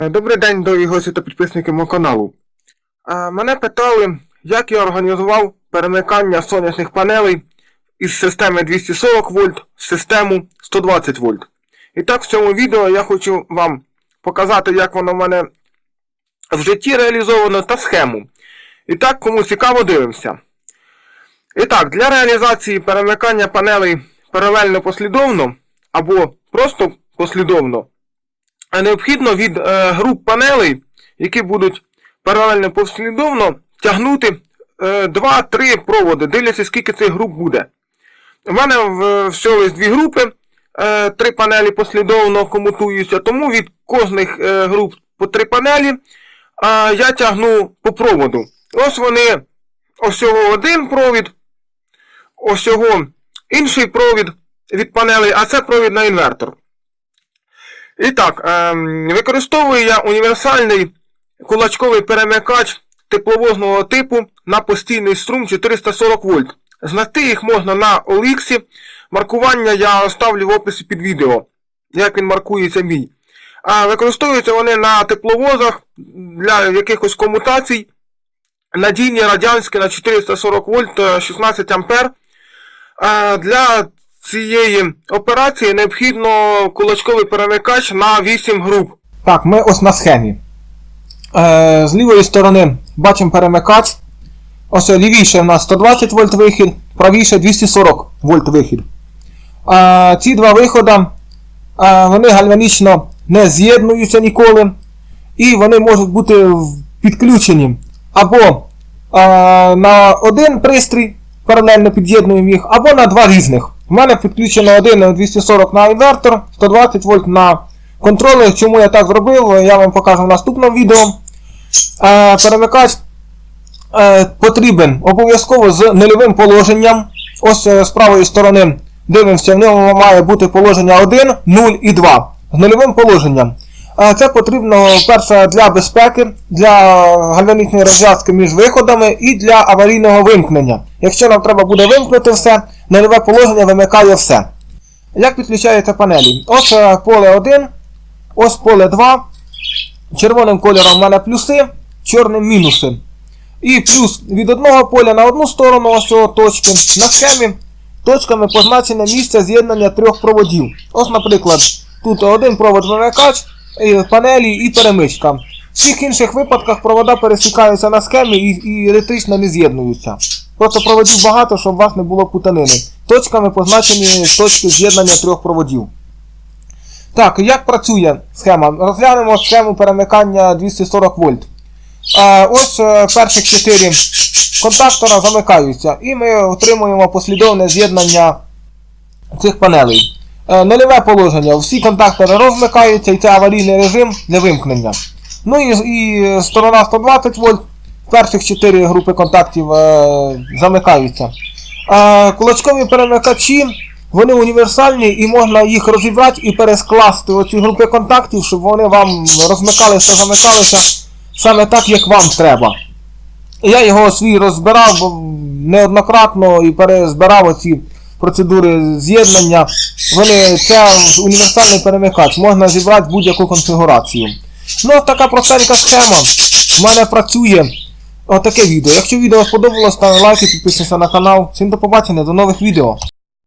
Е, Добрий день, дорогі гості та підписники мого каналу. Е, Мене питали, як я організував перемикання сонячних панелей із системи 240 вольт в систему 120 вольт. І так, в цьому відео я хочу вам показати, як воно в мене в житті реалізовано та схему. І так, кому цікаво, дивимося. І так, для реалізації перемикання панелей паралельно послідовно або просто послідовно необхідно від е, груп панелей, які будуть паралельно послідовно тягнути е, 2-3 проводи, дивлячись, скільки цих груп буде. У мене всього є дві групи, е, три панелі послідовно комутуються, тому від кожних е, груп по три панелі е, я тягну по проводу. Ось вони осього один провід, осього інший провід від панелей, а це провід на інвертор. І так, ем, використовую я універсальний кулачковий перемикач тепловозного типу на постійний струм 440 вольт. Знайти їх можна на OLX. Маркування я оставлю в описі під відео, як він маркується мій. А використовуються вони на тепловозах для якихось комутацій. Надійні радянські на 440 вольт е, 16 ампер. А Для цієї операції необхідно кулачковий перемикач на 8 груп. Так, ми ось на схемі. Е, з лівої сторони бачимо перемикач. Ось лівіше у нас 120 вольт вихід, правіше 240 вольт вихід. Е, ці два виходи е, вони гальванічно не з'єднуються ніколи. І вони можуть бути підключені або е, на один пристрій, паралельно під'єднуємо їх, або на два різних. У мене підключено один 240 на інвертор, 120 вольт на контролер. Чому я так зробив, я вам покажу в наступному відео. Е, перемикач е, потрібен обов'язково з нульовим положенням. Ось е, з правої сторони дивимося, в ньому має бути положення 1, 0 і 2. З нульовим положенням. Е, Це потрібно перше для безпеки, для гальванічної розв'язки між виходами і для аварійного вимкнення. Якщо нам треба буде вимкнути все, нульове положення вимикає все. Як підключаються панелі? Ось е, поле 1, ось поле 2. Червоним кольором в мене плюси, чорним мінуси. І плюс від одного поля на одну сторону ось цього точки. На схемі точками позначене місце з'єднання трьох проводів. Ось, наприклад, тут один провод вимикач, панелі і перемичка. В всіх інших випадках провода пересікаються на схемі і електрично не з'єднуються. Просто проводів багато, щоб у вас не було путанини. Точками позначені точки з'єднання трьох проводів. Так, як працює схема? Розглянемо схему перемикання 240 вольт. Ось е, перших 4 контактора замикаються, і ми отримуємо послідовне з'єднання цих панелей. Е, Нульове положення. Всі контактори розмикаються і це аварійний режим для вимкнення. Ну і, і сторона 120 вольт. Перших 4 групи контактів е, замикаються. Е, кулачкові перемикачі, вони універсальні і можна їх розібрати і перескласти оці групи контактів, щоб вони вам розмикалися, замикалися саме так, як вам треба. Я його свій розбирав неоднократно і перезбирав оці процедури з'єднання. Вони це універсальний перемикач, можна зібрати будь-яку конфігурацію. Ну, така простенька схема. В мене працює отаке відео. Якщо відео сподобалось, ставте лайки, підписуйтесь на канал. Всім до побачення, до нових відео.